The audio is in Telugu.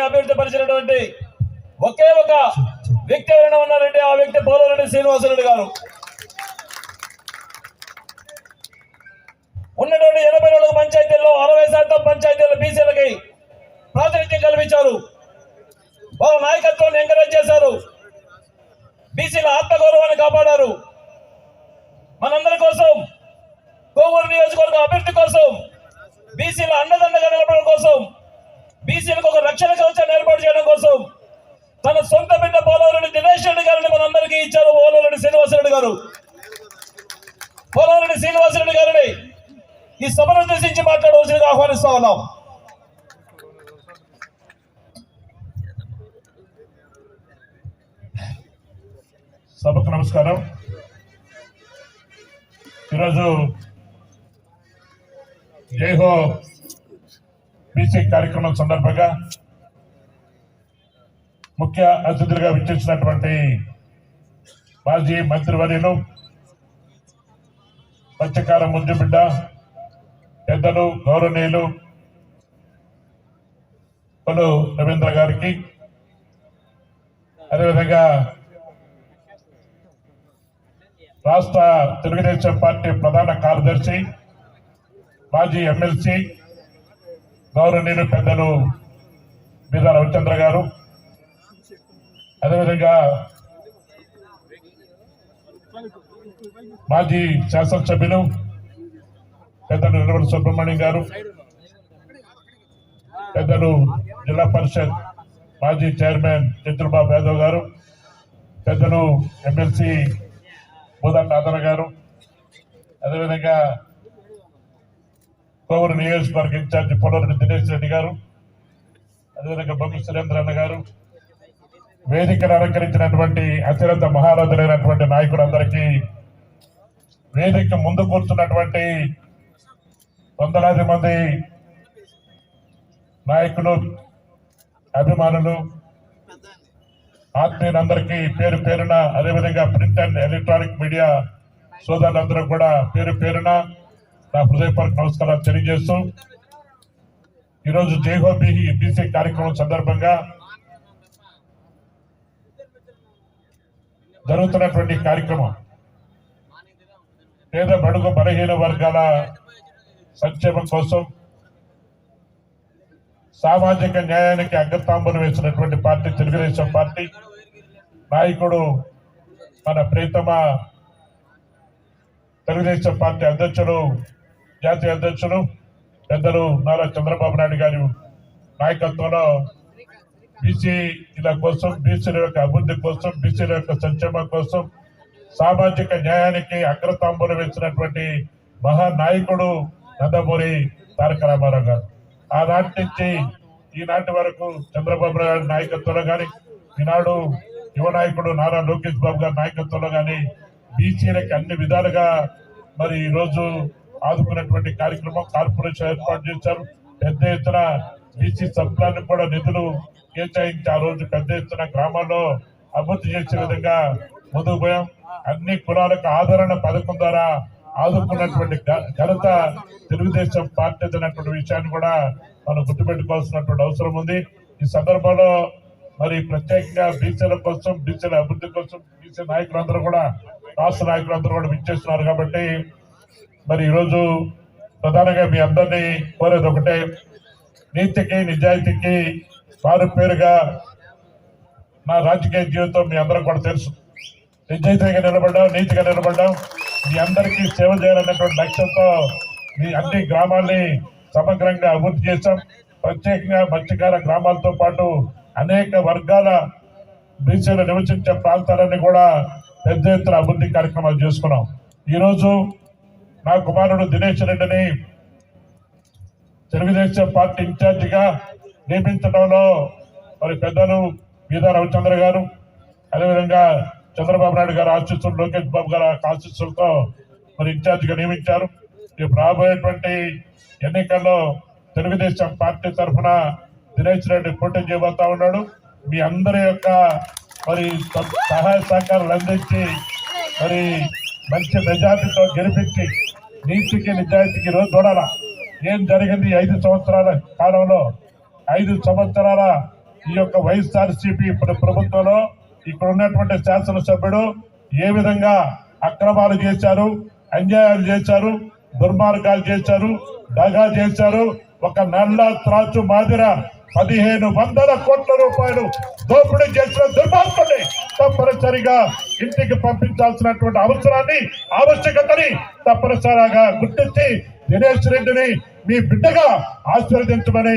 అభివృద్ధి ఒకే ఒక వ్యక్తి ఎవరైనా ఉన్నారంటే ఆ వ్యక్తి పోలరెడ్డి శ్రీనివాసరెడ్డి గారు. ఉన్నటువంటి ఎనభై నాలుగు పంచాయతీల్లో అరవై శాతం పంచాయతీల బీసీలకి ప్రాతినిధ్యం కల్పించారు. వాళ్ళ నాయకత్వాన్ని ఎంకరేజ్ చేశారు. బీసీల ఆత్మగౌరవాన్ని కాపాడారు. మనందరి కోసం కోవూరు నియోజకవర్గ అభివృద్ధి కోసం బీసీల అండదండగా నిలబడడం కోసం బీసీలకు ఒక రక్షణ కవచాన్ని ఏర్పాటు చేయడం కోసం తన సొంత బిడ్డ పోలవరెడ్డి దినేష్ రెడ్డి గారిని మనందరికీ ఇచ్చారు పోలవరెడ్డి శ్రీనివాసరెడ్డి గారు. పోలవరెడ్డి శ్రీనివాసరెడ్డి గారిని ఈ సభను ఉద్దేశించి మాట్లాడవలసిందిగా ఆహ్వానిస్తా ఉన్నాం. సభకు నమస్కారం. ఈరోజు జైహో బీసీ కార్యక్రమం సందర్భంగా ముఖ్య అతిథులుగా విచ్చేసినటువంటి మాజీ మంత్రివర్యులు మత్స్యకార ముద్దుబిడ్డ పెద్దలు గౌరవనీయులు పలు రవీంద్ర గారికి అదేవిధంగా రాష్ట్ర తెలుగుదేశం పార్టీ ప్రధాన కార్యదర్శి మాజీ ఎమ్మెల్సీ గౌరవనీయులు పెద్దలు బీద రవిచంద్ర గారు. అదేవిధంగా మాజీ శాసనసభ్యులు పెద్దలు నిర్మల సుబ్రహ్మణ్యం గారు. పెద్దలు జిల్లా పరిషత్ మాజీ చైర్మన్ చంద్రబాబు యాదవ్ గారు. పెద్దలు ఎమ్మెల్సీ బోధన్ నాదన గారు. అదేవిధంగా కోవూరు నియోజకవర్గ ఇన్ఛార్జి పొలరెడ్డి దినేష్ రెడ్డి గారు అదేవిధంగా బొగ్గు సురేంద్ర అన్న గారు వేదికను అలంకరించినటువంటి అత్యంత మహారాజులైనటువంటి నాయకులందరికీ వేదిక ముందు కూర్చున్నటువంటి వందలాది మంది నాయకులు అభిమానులు ఆత్మీయులందరికీ పేరు పేరున అదేవిధంగా ప్రింట్ అండ్ ఎలక్ట్రానిక్ మీడియా సోదరులందరూ కూడా పేరు పేరున నా హృదయపూర్వక నమస్కారాలు తెలియజేస్తూ ఈరోజు జైహో బీహీ బీసీ కార్యక్రమం సందర్భంగా జరుగుతున్నటువంటి కార్యక్రమం పేద బడుగు బలహీన వర్గాల సంక్షేమం కోసం సామాజిక న్యాయానికి అగ్రతాంబరం వేసినటువంటి పార్టీ తెలుగుదేశం పార్టీ నాయకుడు మన ప్రీతమ తెలుగుదేశం పార్టీ అధ్యక్షుడు జాతీయ అధ్యక్షులు పెద్దలు నారా చంద్రబాబు నాయుడు గారి నాయకత్వంలో బీసీల కోసం బీసీల యొక్క అభివృద్ధి కోసం బీసీల యొక్క సంక్షేమం కోసం సామాజిక న్యాయానికి అగ్రతాంబూలం వేసినటువంటి మహానాయకుడు నందమూరి తారక రామారావు గారు. ఆనాటి నుంచి ఈనాటి వరకు చంద్రబాబు నాయుడు నాయకత్వంలో కానీ ఈనాడు యువ నాయకుడు నారా లోకేష్ బాబు గారి నాయకత్వంలో కానీ బీసీలకి అన్ని విధాలుగా మరి ఈరోజు ఆదుకున్నటువంటి కార్యక్రమం కార్పొరేషన్ ఏర్పాటు చేశారు. పెద్ద ఎత్తున బీసీ సభ్యులకు కూడా నిధులు కేటాయించి ఆ రోజు పెద్ద ఎత్తున గ్రామాల్లో అభివృద్ధి చేసే విధంగా ముందుకు పోయాం. అన్ని కులాలకు ఆదరణ పథకం ద్వారా ఆదుకున్నటువంటి ఘనత తెలుగుదేశం పార్టీ అన్నటువంటి విషయాన్ని కూడా మనం గుర్తుపెట్టుకోవాల్సినటువంటి అవసరం ఉంది. ఈ సందర్భంలో మరి ప్రత్యేకంగా బీసీల కోసం బీసీల అభివృద్ధి కోసం బీసీ నాయకులందరూ కూడా రాష్ట్ర నాయకులందరూ కూడా విచ్చేస్తున్నారు కాబట్టి మరి ఈరోజు ప్రధానంగా మీ అందరినీ కోరేది ఒకటే నీతికి నిజాయితీకి వారు పేరుగా నా రాజకీయ జీవితం మీ అందరం కూడా తెలుసు. నిజాయితీగా నిలబడ్డాం నీతిగా నిలబడ్డాం. మీ అందరికీ సేవ చేయాలన్నటువంటి లక్ష్యంతో మీ అన్ని గ్రామాల్ని సమగ్రంగా అభివృద్ధి చేశాం. ప్రత్యేకంగా మత్స్యకార గ్రామాలతో పాటు అనేక వర్గాల బీసీలు నివసించే ప్రాంతాలన్నీ కూడా పెద్ద ఎత్తున అభివృద్ధి కార్యక్రమాలు చేసుకున్నాం. ఈరోజు నా కుమారుడు దినేష్ రెడ్డిని తెలుగుదేశం పార్టీ ఇన్ఛార్జిగా నియమించడంలో మరి పెద్దలు బీదా రవిచంద్ర గారు అదేవిధంగా చంద్రబాబు నాయుడు గారు ఆశీస్సులు లోకేష్ బాబు గారు ఆశీస్సులతో మరి ఇన్ఛార్జిగా నియమించారు. రేపు రాబోయేటువంటి ఎన్నికల్లో తెలుగుదేశం పార్టీ తరఫున దినేష్ రెడ్డి పోటీ చేయబోతా ఉన్నాడు. మీ అందరి యొక్క మరి సహాయ సహకారాలు అందించి మరి మంచి మెజార్టీతో గెలిపించి నీతికి నిజాయితీకి రోజు చూడాలా? ఏం జరిగింది ఐదు సంవత్సరాల కాలంలో? ఐదు సంవత్సరాల ఈ యొక్క వైఎస్ఆర్సీపీ ఇప్పుడు ప్రభుత్వంలో ఇక్కడ ఉన్నటువంటి శాసనసభ్యుడు ఏ విధంగా అక్రమాలు చేశారు అన్యాయాలు చేశారు దుర్మార్గాలు చేశారు దగా చేశారు ఒక నల్ల త్రాచు మాదిర పదిహేను వందల కోట్ల రూపాయలు దోపిడీ చేసిన దుర్మార్గుని తప్పనిసరిగా ఇంటికి పంపించాల్సినటువంటి అవసరాన్ని ఆవశ్యకతని తప్పనిసరిగా గుర్తించి దినేష్ రెడ్డిని మీ బిడ్డగా ఆశీర్వదించమని